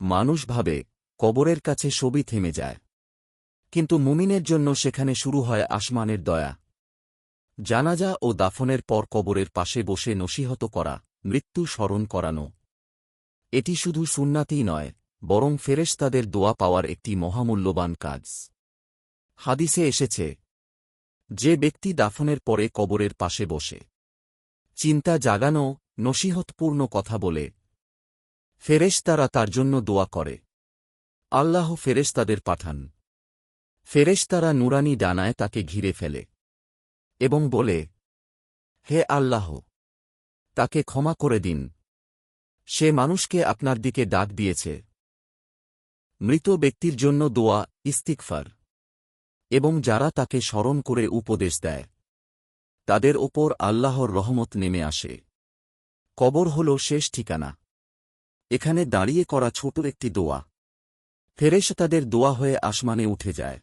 মানুষ ভাবে, কবরের কাছে সবই থেমে যায়। কিন্তু মুমিনের জন্য সেখানে শুরু হয় আসমানের দয়া। জানাজা ও দাফনের পর কবরের পাশে বসে নসিহত করা, মৃত্যু স্মরণ করানো। এটি শুধু সুন্নাতিই নয়, বরং ফেরেশতাদের দোয়া পাওয়ার একটি মহামূল্যবান কাজ। হাদিসে এসেছে, যে ব্যক্তি দাফনের পরে কবরের পাশে বসে, চিন্তা জাগানো, নসিহতপূর্ণ কথা বলে ফেরেশতারা তার জন্য দোয়া করে। আল্লাহ ফেরেশতাদের পাঠান। ফেরেশতারা নুরানি ডানায় তাকে ঘিরে ফেলে এবং বলে, হে আল্লাহ, তাকে ক্ষমা করে দিন। সে মানুষকে আপনার দিকে ডাক দিয়েছে। মৃত ব্যক্তির জন্য দোয়া ইস্তিকফার এবং যারা তাকে স্মরণ করে উপদেশ দেয়, তাদের ওপর আল্লাহর রহমত নেমে আসে। কবর হল শেষ ঠিকানা। এখানে দাঁড়িয়ে করা ছোট একটি দোয়া। ফেরেশ তাদের দোয়া হয়ে আসমানে উঠে যায়।